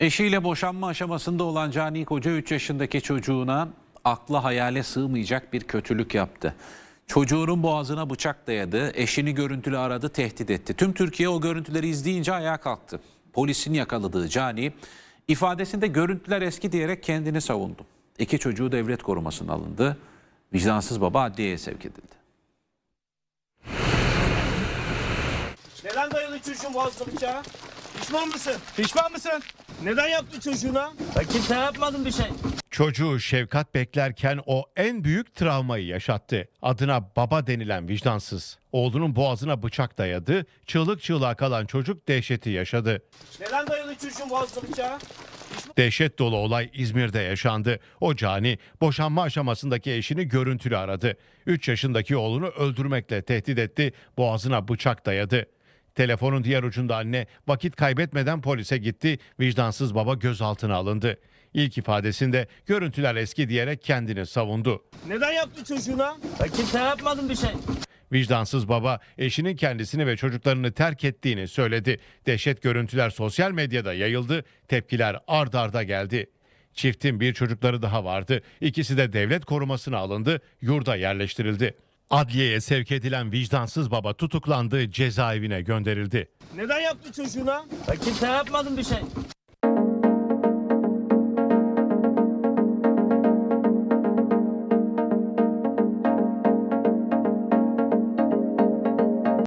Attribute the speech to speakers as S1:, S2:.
S1: Eşiyle boşanma aşamasında olan Cani Koca 3 yaşındaki çocuğuna akla hayale sığmayacak bir kötülük yaptı. Çocuğunun boğazına bıçak dayadı, eşini görüntülü aradı, tehdit etti. Tüm Türkiye o görüntüleri izleyince ayağa kalktı. Polisin yakaladığı Cani ifadesinde görüntüler eski diyerek kendini savundu. İki çocuğu devlet korumasına alındı. Vicdansız baba adliyeye sevk edildi.
S2: Neden dayalı çocuğun boğazına bıçağı? Pişman mısın? Pişman mısın? Neden yaptı çocuğuna?
S3: Ben kimseye yapmadım bir şey.
S4: Çocuğu Şefkat beklerken o en büyük travmayı yaşattı. Adına baba denilen vicdansız. Oğlunun boğazına bıçak dayadı, çığlık çığlığa kalan çocuk dehşeti yaşadı.
S2: Neden dayalı çocuğun boğazına bıçağı?
S4: Dehşet dolu olay İzmir'de yaşandı. O cani boşanma aşamasındaki eşini görüntülü aradı. 3 yaşındaki oğlunu öldürmekle tehdit etti, boğazına bıçak dayadı. Telefonun diğer ucunda anne vakit kaybetmeden polise gitti, vicdansız baba gözaltına alındı. İlk ifadesinde görüntüler eski diyerek kendini savundu.
S2: Neden yaptı çocuğuna?
S3: Ben kimseye yapmadım bir şey.
S4: Vicdansız baba eşinin kendisini ve çocuklarını terk ettiğini söyledi. Dehşet görüntüler sosyal medyada yayıldı, tepkiler ard arda geldi. Çiftin bir çocukları daha vardı. İkisi de devlet korumasına alındı, yurda yerleştirildi. Adliyeye sevk edilen vicdansız baba tutuklandı, cezaevine gönderildi.
S2: Neden yaptı çocuğuna?
S3: Ben kimseye yapmadım bir şey.